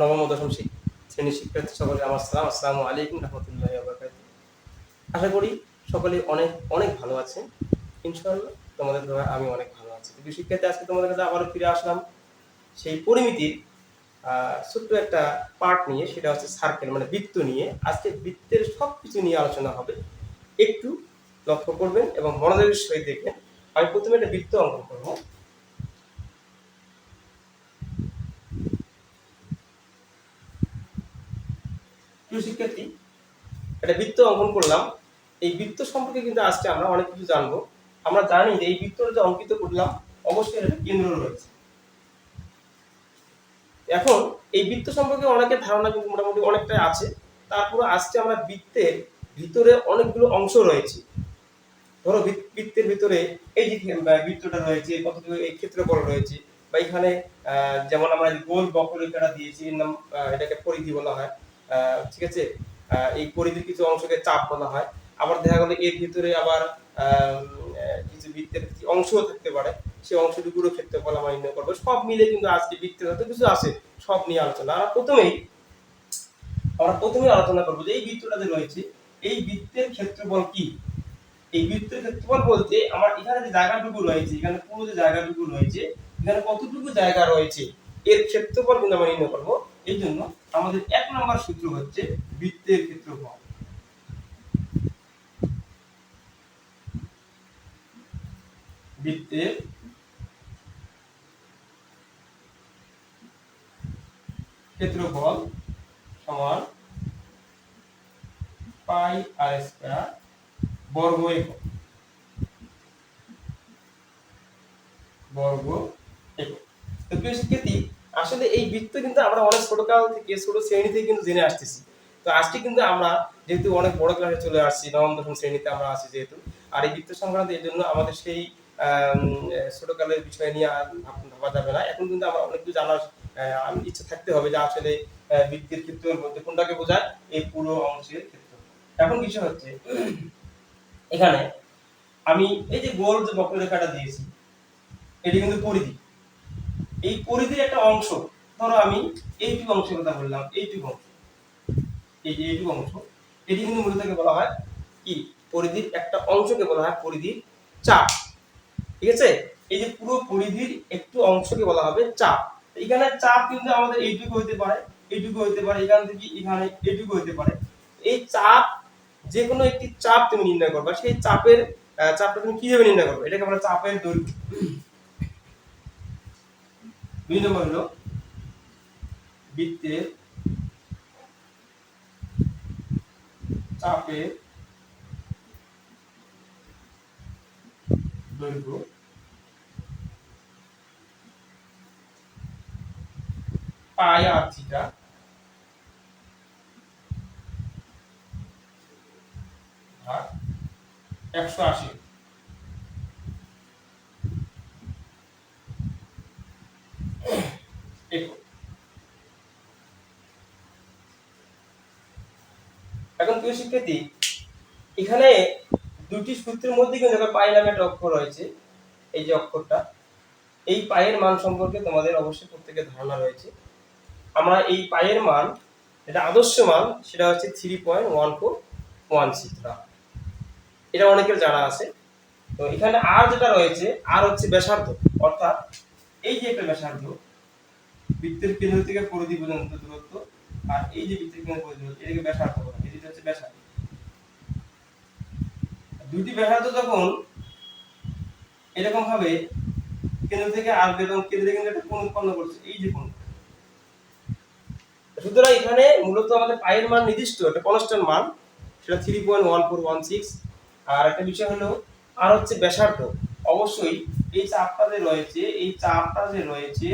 নবম দশম শ্রেণির শিক্ষার্থী সকলে আমার সালাম। আসসালামু আলাইকুম রহমতুল্লাহ আশা করি সকলে অনেক অনেক ভালো আছেন। ইনশাআল্লাহ তোমাদের দ্বারা আমি অনেক ভালো আছি। কিন্তু শিক্ষার্থী, আজকে তোমাদের কাছে আবারও ফিরে আসলাম সেই পরিমিতির ছোট্ট একটা পার্ট নিয়ে, সেটা হচ্ছে সার্কেল মানে বৃত্ত নিয়ে। আজকে বৃত্তের সব কিছু নিয়ে আলোচনা হবে। একটু লক্ষ্য করবেন এবং মনোযোগের সহিত দেখবেন। আমি প্রথমে একটা বৃত্ত অঙ্কন করব। প্রিয় শিক্ষার্থী, একটা বৃত্ত অঙ্কন করলাম। এই বৃত্ত সম্পর্কে কিন্তু আজকে আমরা অনেক কিছু জানব। আমরা জানি যে এই বৃত্তটা যে অঙ্কিত করলাম, অবশ্যই একটা কেন্দ্র রয়েছে। এখন এই বৃত্ত সম্পর্কে অনেকের ধারণা কিন্তু মোটামুটি অনেকটাই আছে। তারপরে আজকে আমরা বৃত্তের ভিতরে অনেকগুলো অংশ রয়েছে। ধরো বৃত্তের ভিতরে এই যে বৃত্তটা রয়েছে কতটুকু এই ক্ষেত্রফল রয়েছে, বা এখানে যেমন আমরা গোল বক্ররেখাটা দিয়েছি এটাকে পরিধি বলা হয়। ঠিক আছে? এই পরিধির কিছু অংশকে চাপ বলা হয়। আবার দেখা গেলো এর ভিতরে আবার কিছু বৃত্তের অংশও থাকতে পারে। সেই অংশটুকুরও ক্ষেত্রফল আমরা নির্ণয় করব। সব মিলে কিন্তু আজকে বৃত্তের যত কিছু আছে, সব নিয়ে আলোচনা। আমরা প্রথমেই আমরা প্রথমেই আলোচনা করব যে এই বৃত্তটা যে রয়েছে, এই বৃত্তের ক্ষেত্রফল কি? এই বৃত্তের ক্ষেত্রফল বলতে আমার এখানে যে জায়গাটুকু রয়েছে, এখানে পুরো যে জায়গাটুকু রয়েছে, এখানে কতটুকু জায়গা রয়েছে, এর ক্ষেত্রফল কিন্তু আমরা নির্ণয় করব। এই জন্য আমাদের এক নম্বর সূত্র হচ্ছে বৃত্তের ক্ষেত্রফল। বৃত্তের ক্ষেত্রফল সমান পাই আর স্কয়ার বর্গ একক। বর্গ একক। তো প্রিয় শিক্ষার্থী আসলে এই বৃত্ত কিন্তু আমরা অনেক ছোটকাল থেকে, ছোট শ্রেণি থেকে কিন্তু জেনে আসতেছি। তো আজকে কিন্তু আমরা যেহেতু অনেক বড় ক্লাসে চলে আসছি, নবম, দশম শ্রেণীতে আমরা আছি যেহেতু, আর এই বৃত্ত সংক্রান্ত এর জন্য আমাদের সেই ছোটকালের বিষয় নিয়ে আর ভাব- যাবে না। এখন কিন্তু আমরা অনেক কিছু জানার ইচ্ছা থাকতে হবে যে আসলে বৃত্তির ক্ষেত্রের মধ্যে কোনটাকে বোঝায়, এই পুরো অংশের ক্ষেত্র। এখন বিষয় হচ্ছে, এখানে আমি এই যে গোল যে বক্ররেখাটা দিয়েছি, এটি কিন্তু পরিধি। এই পরিধির একটা অংশ। ধরো আমি এইটুকু অংশের কথা বললাম এইটুকু অংশ এই যে এইটুকু অংশ এটি কিন্তু মূলত বলা হয় কি? পরিধির একটা অংশকে বলা হয় পরিধির চাপ। ঠিক আছে? এই যে পুরো পরিধির একটু অংশকে বলা হবে চাপ। এখানে চাপ কিন্তু আমাদের এইটুকু হইতে পারে, এইটুকু হইতে পারে, এখান থেকে এখানে এইটুকু হইতে পারে। এই চাপ যে কোনো একটি চাপ তুমি নির্ণয় করবে, সেই চাপের চাপটা তুমি কীভাবে নির্ণয় করবে? এটাকে হয় চাপের দৈর্ঘ্য। দুই নম্বর হলো বৃত্তের চাপের দৈর্ঘ্য পাই আর থিটা একশো আশি একক এখন প্রিয় শিক্ষার্থী এখানে দুটি সূত্রের মধ্যে কিন্তু পাই নামে একটা অক্ষর রয়েছে, এই যে অক্ষরটা। এই পায়ের মান সম্পর্কে তোমাদের অবশ্যই প্রত্যেকের ধারণা রয়েছে। আমরা এই পায়ের মান, এটা আদর্শ মান, সেটা হচ্ছে three point one four one six এটা অনেকের জানা আছে। তো এখানে আর যেটা রয়েছে, আর হচ্ছে ব্যাসার্ধ। অর্থাৎ এই যে একটা ব্যাসার্ধ, বৃত্তের কেন্দ্র থেকে পরিধি পর্যন্ত দূরত্ব, আর এই যে বৃত্তের কেন্দ্র পরিধি এটাকে ব্যাসার্ধ বলা হচ্ছে ব্যাসার্ধ দুটি ব্যাসার্ধ যখন এরকম ভাবে কেন্দ্র থেকে আসবে এবং কেন্দ্র কিন্তু একটা কোণ উৎপন্ন করছে, এই যে কোণ সুতরাং এখানে মূলত আমাদের পায়ের মান নির্দিষ্ট, একটা কনস্ট্যান্ট মান, সেটা three point one four one six আর একটা বিষয় হলো, আর হচ্ছে ব্যাসার্ধ। অবশ্যই এই চাপটা যে রয়েছে, এই চাপটা যে রয়েছে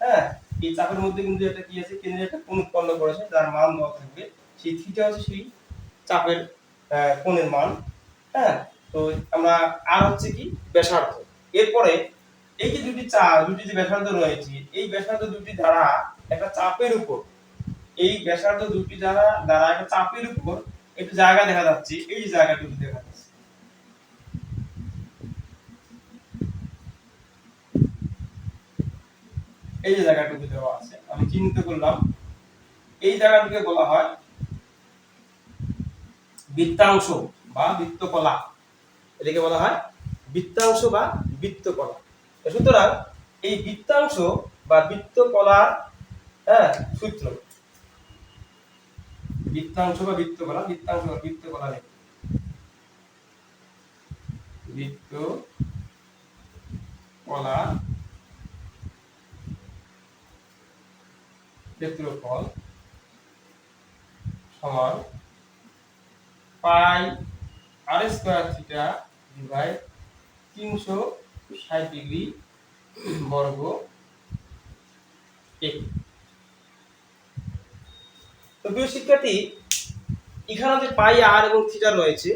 হ্যাঁ এই চাপের মধ্যে কিন্তু একটা কি আছে কেন্দ্রে একটা কোণ উৎপন্ন করেছে, যার মান দেওয়া থাকবে। সেই থিটা হচ্ছে সেই চাপের কোণের মান হ্যাঁ? তো আমরা আর হচ্ছে কি, ব্যাসার্ধ। এরপরে এই যে দুটি চাপ দুটি যে ব্যাসার্ধ রয়েছে, এই ব্যাসার্ধ দুটি দ্বারা একটা চাপের উপর, এই ব্যাসার্ধ দুটি দ্বারা দ্বারা একটা চাপের উপর একটু জায়গা দেখা যাচ্ছে, এই জায়গাটুকু দেখা যাচ্ছে। এই যে জায়গাটুকু দেওয়া আছে, আমি চিহ্নিত করলাম। এই জায়গাটিকে বলা হয় বৃত্তাংশ বা বৃত্তকলা। এটাকে বলা হয় বৃত্তাংশ বা বৃত্তকলা। সুতরাং এই বৃত্তাংশ বা বৃত্তকলার হ্যাঁ সূত্র। বৃত্তাংশ বা বৃত্তকলা, বৃত্তাংশ বা বৃত্তকলা নেই বৃত্ত কলা ক্ষেত্রফল সমান pi r square theta divide তিনশো ষাট ডিগ্রি বর্গ তো প্রিয় শিক্ষার্থী, এখানে যে পাই আর এবং থিটা রয়েছে,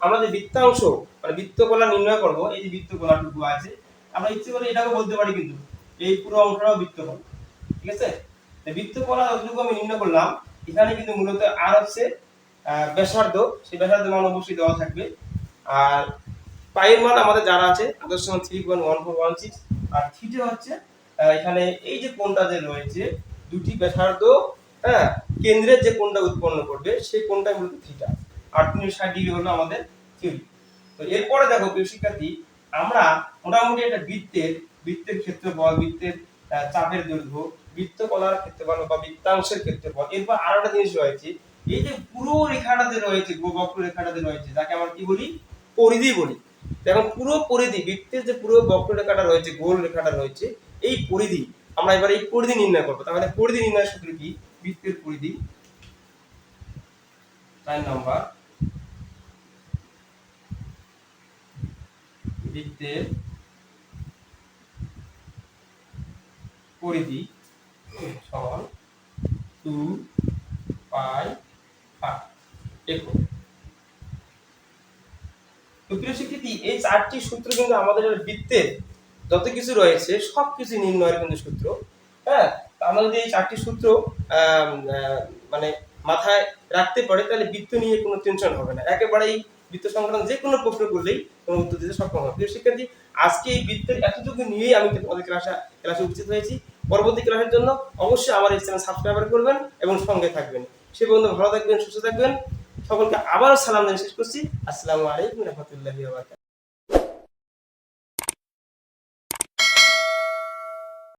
আমরা যে বৃত্তাংশ মানে বৃত্তকলা নির্ণয় করব, এই যে বৃত্তকলাটুকু আছে, আমরা ইচ্ছে করে এটাকে বলতে পারি কিন্তু, এই পুরো অংশটাও বৃত্তকলা ঠিক আছে? বৃত্তকলা যতটুকু আমি নির্ণয় করলাম, এখানে কিন্তু মূলত আর হচ্ছে ব্যাসার্ধ, সেই ব্যাসার্ধ মান অবশ্যই দেওয়া থাকবে। আর পায়ের মান আমাদের জানা আছে আদর্শ মান three point one four one six আর থিটা হচ্ছে এখানে এই যে কোণটা যে রয়েছে, দুটি ব্যাসার্ধ হ্যাঁ কেন্দ্রের যে কোণটা উৎপন্ন করবে, সেই কোণটা মূলত থিটা আর তিনশো ষাট ডিগ্রি হলো আমাদের থিওরি তো এরপরে দেখো, প্রিয় শিক্ষার্থী, আমরা মোটামুটি একটা বৃত্তের বৃত্তের ক্ষেত্রফল, বৃত্তের চাপের দৈর্ঘ্য বৃত্ত কলার ক্ষেত্রে ক্ষেত্রফল বা বৃত্তাংশের ক্ষেত্রে ক্ষেত্রফল, এরপর আরও একটা জিনিস রয়েছে এই যে পুরো রেখাটা যে রয়েছে বক্র রেখাটা যে রয়েছে, যাকে আমরা কি বলি? পরিধি বলি। এখন পুরো পরিধি, বৃত্তের যে পুরো বক্র রেখাটা রয়েছে, গোল রেখাটা রয়েছে, এই পরিধি, আমরা এবার এই পরিধি নির্ণয় করব। তাহলে পরিধি নির্ণয়ের সূত্র কি? বৃত্তের পরিধি। চার নাম্বার। বৃত্তের পরিধি সমান টু পাই একক তো প্রিয় শিক্ষার্থী, এই চারটি সূত্র কিন্তু আমাদের বৃত্তের যত কিছু রয়েছে সব কিছু নির্ণয়ের কিন্তু সূত্র হ্যাঁ? যদি এই চারটি সূত্র মানে মাথায় রাখতে পারে, তাহলে বৃত্ত নিয়ে কোনো টেনশন হবে না। একেবারেই বৃত্ত সংক্রান্ত যে কোনো প্রশ্ন করলেই কোনো উত্তর দিতে সক্ষম হবে প্রিয় শিক্ষার্থী, আজকে এই বৃত্তের এতটুকু নিয়েই আমি তোমাদের ক্লাসে ক্লাসে উপস্থিত হয়েছি। পরবর্তী ক্লাসের জন্য অবশ্যই আমার এই চ্যানেল সাবস্ক্রাইব করবেন এবং সঙ্গে থাকবেন। সে বন্ধু ভালো থাকবেন, সুস্থ থাকবেন। সকলকে আবারও সালাম জানিয়ে শেষ করছি। আসসালামু আলাইকুম রহমতুল্লাহ